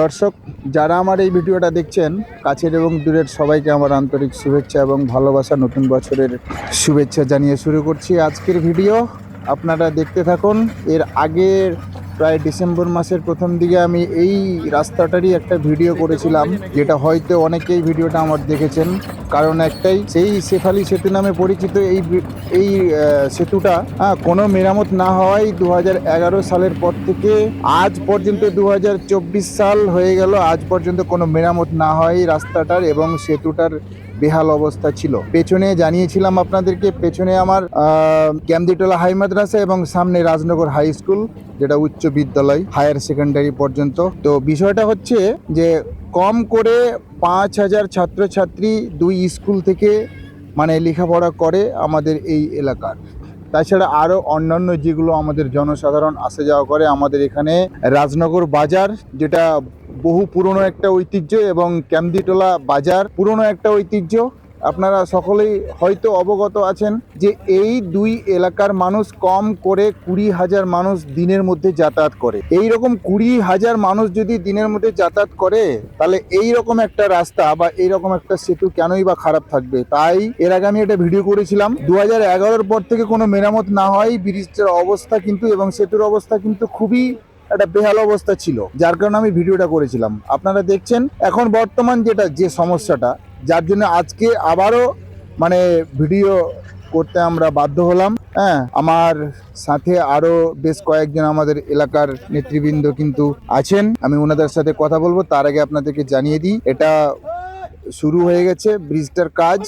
দর্শক, যারা আমার এই ভিডিওটা দেখছেন, কাছের এবং দূরের সবাইকে আমার আন্তরিক শুভেচ্ছা এবং ভালোবাসা, নতুন বছরের শুভেচ্ছা জানিয়ে শুরু করছি আজকের ভিডিও। আপনারা দেখতে থাকুন, এর আগের প্রায় ডিসেম্বর মাসের প্রথম দিকে আমি এই রাস্তাটারই একটা ভিডিও করেছিলাম যেটা হয়তো অনেকেই ভিডিওটা আমার দেখেছেন। কারণ একটাই সেই শেফালি সেতু নামে পরিচিত এই এই সেতুটা হ্যাঁ, কোনো মেরামত না হওয়ায় দু হাজার এগারো সালের পর থেকে আজ পর্যন্ত দু হাজার চব্বিশ সাল হয়ে গেল আজ পর্যন্ত কোনো মেরামত না হয় রাস্তাটার এবং সেতুটার বেহাল অবস্থা ছিল। পেছনে জানিয়েছিলাম আপনাদেরকে, পেছনে আমার ক্যামদিটোলা হাই মাদ্রাসা এবং সামনে রাজনগর হাই স্কুল, যেটা উচ্চ বিদ্যালয়, হায়ার সেকেন্ডারি পর্যন্ত। তো বিষয়টা হচ্ছে যে, কম করে পাঁচ হাজার ছাত্রছাত্রী দুই স্কুল থেকে মানে লেখাপড়া করে আমাদের এই এলাকার। তাছাড়া আরও অন্যান্য যেগুলো আমাদের জনসাধারণ আসে যাওয়া করে, আমাদের এখানে রাজনগর বাজার, যেটা বহু পুরনো একটা ঐতিহ্য এবং ক্যামদিটোলা বাজার পুরনো একটা ঐতিহ্য। আপনারা সকলেই হয়তো অবগত আছেন যে এই দুই এলাকার মানুষ কম করে কুড়ি হাজার মানুষ দিনের মধ্যে যাতায়াত করে। এই রকম কুড়ি হাজার মানুষ যদি দিনের মধ্যে যাতায়াত করে, তাহলে এই রকম একটা রাস্তা বা এই রকম একটা সেতু কেনই বা খারাপ থাকবে? তাই এর আগে আমি একটা ভিডিও করেছিলাম। দু হাজার পর থেকে কোনো মেরামত না হয়, ব্রিজটার অবস্থা কিন্তু এবং সেতুর অবস্থা কিন্তু খুবই একটা বেহাল অবস্থা ছিল, যার কারণে আমি ভিডিওটা করেছিলাম। আপনারা দেখছেন, এখন বর্তমান যেটা, যে সমস্যাটা, যার জন্য আজকে আবারও মানে ভিডিও করতে আমরা বাধ্য হলাম। হ্যাঁ আমার সাথে আরও বেশ কয়েকজন আমাদের এলাকার নেতৃবৃন্দ কিন্তু আছেন। আমি ওনাদের সাথে কথা বলব, তার আগে আপনাদেরকে জানিয়ে দিই, এটা শুরু হয়ে গেছে, ব্রিজটার কাজ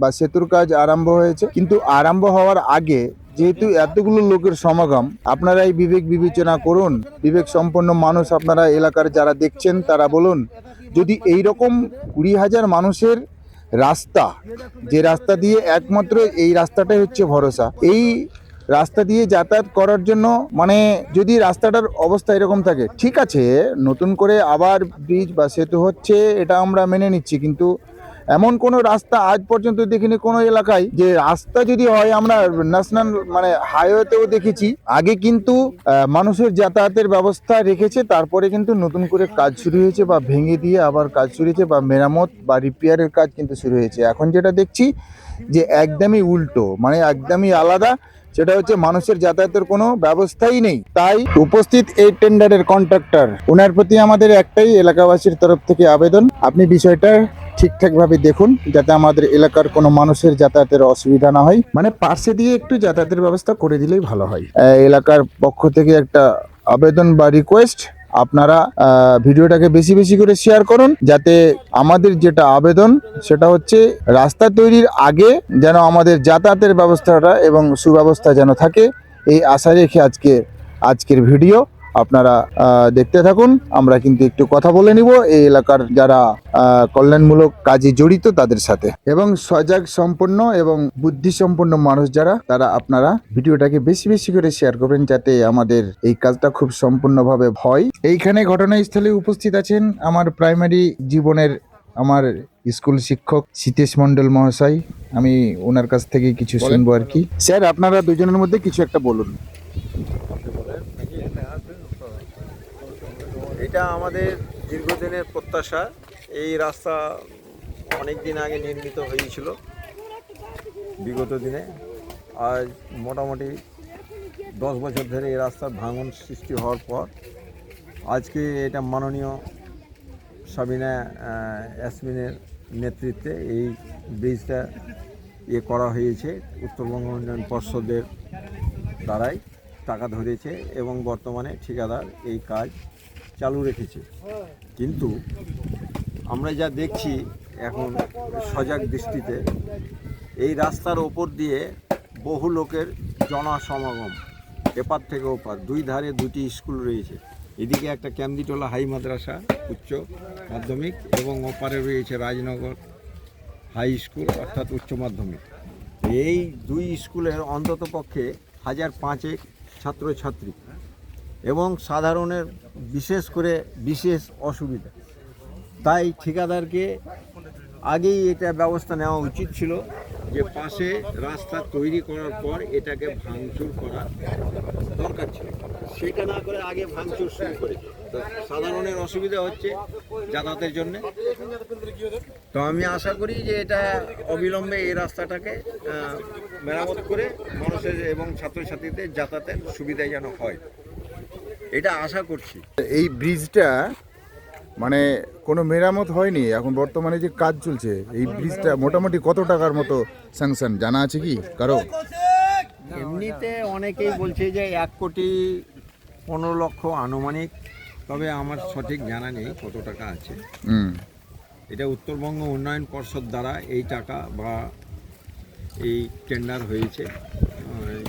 বা সেতুর কাজ আরম্ভ হয়েছে। কিন্তু আরম্ভ হওয়ার আগে যেহেতু এতগুলো লোকের সমাগম, আপনারা এই বিবেক বিবেচনা করুন। বিবেক সম্পন্ন মানুষ আপনারা এলাকার যারা দেখছেন, তারা বলুন, যদি এই রকম কুড়ি হাজার মানুষের রাস্তা, যে রাস্তা দিয়ে একমাত্র এই রাস্তাটাই হচ্ছে ভরসা, এই রাস্তা দিয়ে যাতায়াত করার জন্য মানে যদি রাস্তাটার অবস্থা এরকম থাকে, ঠিক আছে, নতুন করে আবার ব্রিজ বা সেতু হচ্ছে, এটা আমরা মেনে নিচ্ছি, কিন্তু এমন কোনো রাস্তা আজ পর্যন্ত দেখিনি কোনো এলাকায় যে রাস্তা যদি হয়, আমরা ন্যাশনাল মানে হাইওয়েতেও দেখেছি। আগে কিন্তু মানুষের যাতায়াতের ব্যবস্থা রেখেছে, তারপরে কিন্তু নতুন করে কাজ শুরু হয়েছে বা ভেঙে দিয়ে আবার কাজ শুরু হয়েছে বা মেরামত বা রিপেয়ারের কাজ কিন্তু শুরু হয়েছে। এখন যেটা দেখছি যে একদমই উল্টো মানে একদমই আলাদা, সেটা হচ্ছে মানুষের যাতায়াতের কোনো ব্যবস্থাই নেই। তাই উপস্থিত এই টেন্ডারের কন্ট্রাক্টর ওনার প্রতি আমাদের একটাই এলাকাবাসীর তরফ থেকে আবেদন। আপনি বিষয়টা ঠিকঠাকভাবে দেখুন যাতে আমাদের এলাকার কোনো মানুষের যাতায়াতের অসুবিধা না হয়। মানে পাশে দিয়ে একটু যাতায়াতের ব্যবস্থা করে দিলেই ভালো হয়। এলাকার পক্ষ থেকে একটা আবেদন বা রিকোয়েস্ট আপনারা ভিডিওটাকে বেশি বেশি করে শেয়ার করুন যাতে আমাদের যেটা আবেদন সেটা হচ্ছে রাস্তা তৈরির আগে যেন আমাদের যাতায়াতের ব্যবস্থাটা এবং সুব্যবস্থা যেন থাকে এই আশা রেখে আজকে আজকের ভিডিও। আপনারা দেখতে থাকুন। আমরা কিন্তু একটু কথা বলে নিব। এই এলাকার যারা কল্যাণমূলক কাজে জড়িত তাদের সাথে। এবং সজাগ সম্পন্ন এবং বুদ্ধি সম্পন্ন মানুষ যারা তারা আপনারা ভিডিওটাকে বেশি বেশি করে শেয়ার করবেন যাতে আমাদের এই কাজটা খুব সম্পূর্ণভাবে হয়। এইখানে ঘটনাস্থলে উপস্থিত আছেন আমার প্রাইমারি জীবনের আমার স্কুল শিক্ষক সীতেশ মন্ডল মহাশয়। আমি ওনার কাছ থেকে কিছু শুনব আর কি। স্যার আপনারা দুজনের মধ্যে কিছু একটা বলুন। এটা আমাদের দীর্ঘদিনের প্রত্যাশা। এই রাস্তা অনেক দিন আগে নির্মিত হয়েছিল। বিগত দিনে। আজ মোটামুটি দশ বছর ধরে এই রাস্তার ভাঙন সৃষ্টি হওয়ার পর, আজকে এটা মাননীয় সাবিনা অ্যাসমিনের নেতৃত্বে এই ব্রিজটা ইয়ে করা হয়েছে। উত্তরবঙ্গ উন্নয়ন পর্ষদের দ্বারাই টাকা ধরেছে এবং বর্তমানে ঠিকাদার এই কাজ চালু রেখেছে। কিন্তু আমরা যা দেখছি এখন সজাগ দৃষ্টিতে, এই রাস্তার ওপর দিয়ে বহু লোকের জনসমাগম, এপার থেকে ওপার, দুই ধারে দুটি স্কুল রয়েছে। এদিকে একটা ক্যান্দিটোলা হাই মাদ্রাসা, উচ্চ মাধ্যমিক, এবং ওপারে রয়েছে রাজনগর হাই স্কুল, অর্থাৎ উচ্চ মাধ্যমিক। এই দুই স্কুলের অন্তত পক্ষে হাজার পাঁচেক ছাত্রছাত্রী এবং সাধারণের বিশেষ করে বিশেষ অসুবিধা। তাই ঠিকাদারকে আগেই এটা ব্যবস্থা নেওয়া উচিত ছিল যে পাশে রাস্তা তৈরি করার পর এটাকে ভাঙচুর করা দরকার ছিল। সেটা না করে আগে ভাঙচুর শুরু করেছে সাধারণের অসুবিধা হচ্ছে যাতায়াতের জন্য। তো আমি আশা করি যে এটা অবিলম্বে এই রাস্তাটাকে মেরামত করে মানুষের এবং ছাত্রছাত্রীদের যাতায়াতের সুবিধা যেন হয়। এটা আশা করছি। এই ব্রিজটা মানে কোনো মেরামত হয়নি এখন বর্তমানে যে কাজ চলছে এই ব্রিজটা মোটামুটি কত টাকার মতো স্যাংশন জানা আছে কি কারও? এমনিতে অনেকেই বলছে যে এক কোটি পনেরো লক্ষ আনুমানিক তবে আমার সঠিক জানা নেই কত টাকা আছে। এটা উত্তরবঙ্গ উন্নয়ন পর্ষদ দ্বারা এই টাকা বা এই টেন্ডার হয়েছে।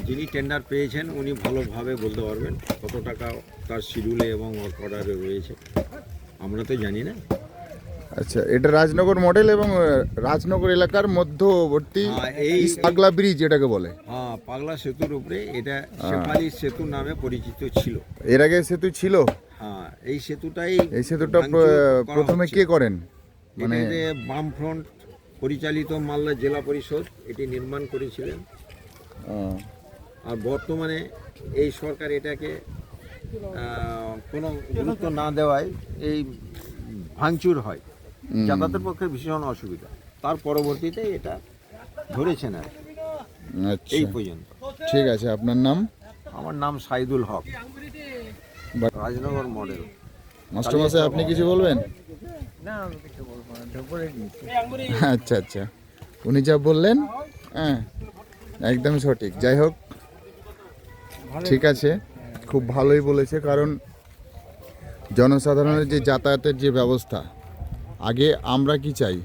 যিনি টেন্ডার পেয়েছেন উনি ভালোভাবে বলতে পারবেন কত টাকা তার শিডিউলে এবং অর্ডারে রয়েছে। আমরা তো জানি না। আচ্ছা এটা রাজনগর মডেল এবং রাজনগর এলাকার মধ্যবর্তী হ্যাঁ, এই- পাগলা ব্রিজ এটাকে বলে। হ্যাঁ পাগলা সেতুর উপরে এটা শেফালি সেতু নামে পরিচিত ছিল। এর আগে সেতু ছিল? হ্যাঁ এই সেতুটাই এই সেতুটা প্রথমে। কে করেন? মানে বামফ্রন্ট পরিচালিত মালদা জেলা পরিষদ এটি নির্মাণ করেছিলেন। আর বর্তমানে এই সরকার এটাকে কোনো গুরুত্ব না দেওয়ায় এই ভাঙচুর হয়। যাতায়াতের পক্ষে ভীষণ অসুবিধা। তার পরবর্তীতে এটা ধরেছেন আর আচ্ছা। এই পর্যন্ত। ঠিক আছে আপনার নাম? আমার নাম সাইদুল হক। বা- রাজনগর মডেল। মাস্টারমশাই আপনি কিছু বলবেন? আচ্ছা আচ্ছা। উনি যা বললেন হ্যাঁ একদম সঠিক। যাই হোক ঠিক আছে? খুব ভালোই বলেছে, কারণ জনসাধারণের যে যাতায়াতের যে ব্যবস্থা, আগে আমরা কি চাই?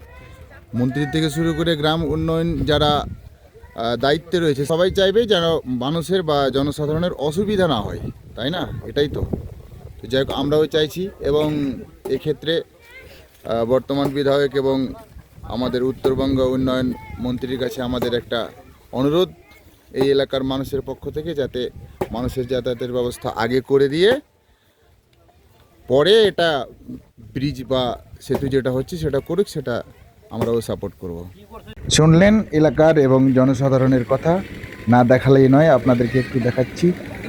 মন্ত্রী থেকে শুরু করে গ্রাম উন্নয়ন যারা দায়িত্বে রয়েছে, সবাই চাইবে যেন মানুষের বা জনসাধারণের অসুবিধা না হয়, তাই না? এটাই তো। তো যাই হোক, আমরাও চাইছি এবং এক্ষেত্রে বর্তমান বিধায়ক এবং আমাদের উত্তরবঙ্গ উন্নয়ন মন্ত্রীর কাছে আমাদের একটা অনুরোধ, এই এলাকার মানুষের পক্ষ থেকে যাতে মানুষের যাতায়াতের ব্যবস্থা আগে করে দিয়ে পরে এটা ব্রিজ বা সেতু যেটা হচ্ছে সেটা করুক, সেটা আমরাও সাপোর্ট করব। শুনলেন এলাকার এবং জনসাধারণের কথা, না দেখালেই নয়, আপনাদেরকে একটু দেখাচ্ছি।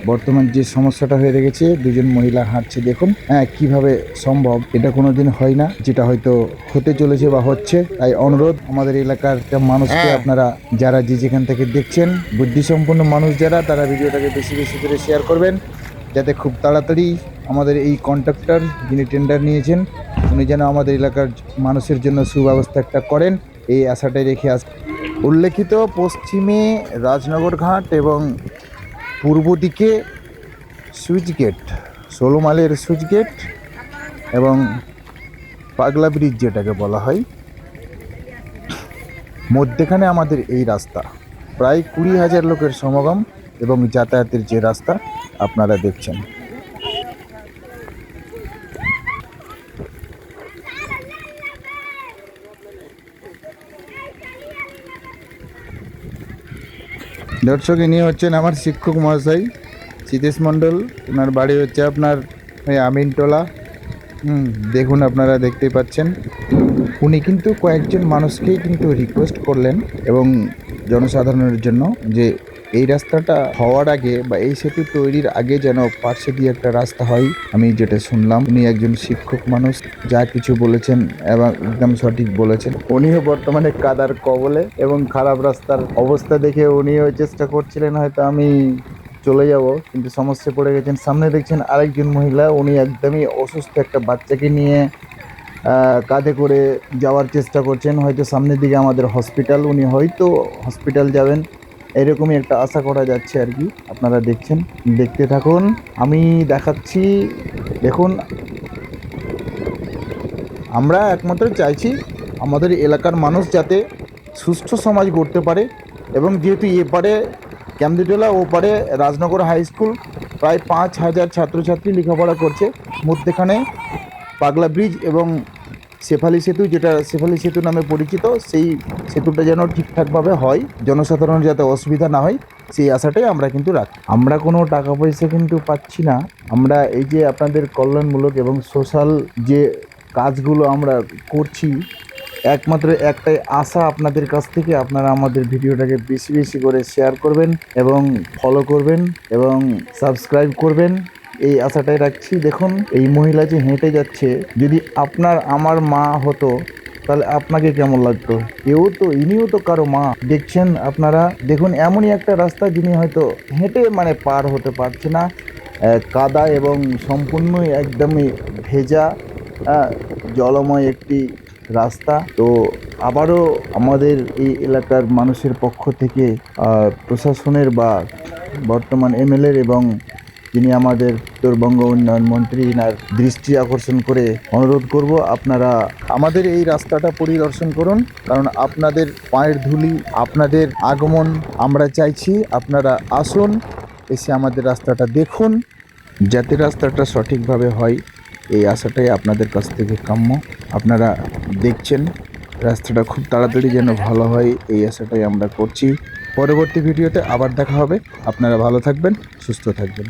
বর্তমান যে সমস্যাটা হয়ে গেছে দুজন মহিলা হাঁটছে দেখুন। হ্যাঁ কীভাবে সম্ভব? এটা কোনোদিন হয় না যেটা হয়তো হতে চলেছে বা হচ্ছে। তাই অনুরোধ আমাদের এলাকার মানুষকে আপনারা যারা যে যেখান থেকে দেখছেন বুদ্ধিসম্পন্ন মানুষ যারা তারা ভিডিওটাকে বেশি বেশি করে শেয়ার করবেন। যাতে খুব তাড়াতাড়ি আমাদের এই কন্ট্রাক্টর যিনি টেন্ডার নিয়েছেন উনি যেন আমাদের এলাকার মানুষের জন্য সুব্যবস্থা একটা করেন। এই আশাটাই রেখে আস উল্লেখিত পশ্চিমে রাজনগর ঘাট এবং পূর্ব দিকে সুইচ গেট ষোলো মালের সুইচ গেট এবং পাগলা ব্রিজ যেটাকে বলা হয়। মধ্যেখানে আমাদের এই রাস্তা। প্রায় কুড়ি হাজার লোকের সমাগম এবং যাতায়াতের যে রাস্তা আপনারা দেখছেন। দর্শক ইনি হচ্ছেন আমার শিক্ষক মহাশয় সীতেশ মণ্ডল। ওনার বাড়ি হচ্ছে আপনার ওই আমিনটোলা। হুম, দেখুন আপনারা দেখতেই পাচ্ছেন। উনি কিন্তু কয়েকজন মানুষকেই কিন্তু রিকোয়েস্ট করলেন এবং জনসাধারণের জন্য যে এই রাস্তাটা হওয়ার আগে বা এই সেতু তৈরির আগে যেন পার্শ্বে দিয়ে একটা রাস্তা হয়, আমি যেটা শুনলাম। উনি একজন শিক্ষক মানুষ, যা কিছু বলেছেন এবং একদম সঠিক বলেছেন। উনিও বর্তমানে কাদার কবলে এবং খারাপ রাস্তার অবস্থা দেখে উনিও চেষ্টা করছিলেন, হয়তো আমি চলে যাব, কিন্তু সমস্যায় পড়ে গেছেন। সামনে দেখছেন আরেকজন মহিলা, উনি একদমই অসুস্থ একটা বাচ্চাকে নিয়ে কাঁধে করে যাওয়ার চেষ্টা করছেন। হয়তো সামনের দিকে আমাদের হসপিটাল, উনি হয়তো হসপিটাল যাবেন। এরকমই একটা আশা করা যাচ্ছে আর কি। আপনারা দেখছেন, দেখতে থাকুন। আমি দেখাচ্ছি, দেখুন। আমরা একমাত্র চাইছি আমাদের এলাকার মানুষ যাতে সুস্থ সমাজ গড়তে পারে এবং যেহেতু এপারে ক্যামদিটোলা ওপারে রাজনগর হাই স্কুল, প্রায় পাঁচ হাজার ছাত্রছাত্রী লেখাপড়া করছে। মধ্যেখানে পাগলা ব্রিজ এবং শেফালি সেতু, যেটা শেফালি সেতু নামে পরিচিত, সেই সেতুটা যেন ঠিকঠাকভাবে হয় জনসাধারণের যাতে অসুবিধা না হয়, সেই আশাটাই আমরা কিন্তু রাখি। আমরা কোনো টাকা পয়সা কিন্তু পাচ্ছি না। আমরা এই যে আপনাদের কল্যাণমূলক এবং সোশ্যাল যে কাজগুলো আমরা করছি, একমাত্র একটাই আশা আপনাদের কাছ থেকে, আপনারা আমাদের ভিডিওটাকে বেশি বেশি করে শেয়ার করবেন এবং ফলো করবেন এবং সাবস্ক্রাইব করবেন। এই আশাটাই রাখছি। দেখুন, এই মহিলা যে হেঁটে যাচ্ছে, যদি আপনার আমার মা হতো, তাহলে আপনাকে কেমন লাগতো? এও তো, ইনিও তো কারও মা। দেখছেন আপনারা? দেখুন, এমনই একটা রাস্তা যিনি হয়তো হেঁটে মানে পার হতে পারছে না। কাদা এবং সম্পূর্ণই একদমই ভেজা জলময় একটি রাস্তা। তো আবারও আমাদের এই এলাকার মানুষের পক্ষ থেকে প্রশাসনের বা বর্তমান এমএলএর এবং যিনি আমাদের উত্তরবঙ্গ উন্নয়ন মন্ত্রী, ইনার দৃষ্টি আকর্ষণ করে অনুরোধ করব, আপনারা আমাদের এই রাস্তাটা পরিদর্শন করুন, কারণ আপনাদের পায়ের ধুলি, আপনাদের আগমন আমরা চাইছি, আপনারা আসুন, এসে আমাদের রাস্তাটা দেখুন, যাতে রাস্তাটা সঠিকভাবে হয়, এই আশাটাই আপনাদের কাছ থেকে কাম্য। আপনারা দেখছেন, রাস্তাটা খুব তাড়াতাড়ি যেন ভালো হয়, এই আশাটাই আমরা করছি। পরবর্তী ভিডিওতে আবার দেখা হবে। আপনারা ভালো থাকবেন, সুস্থ থাকবেন।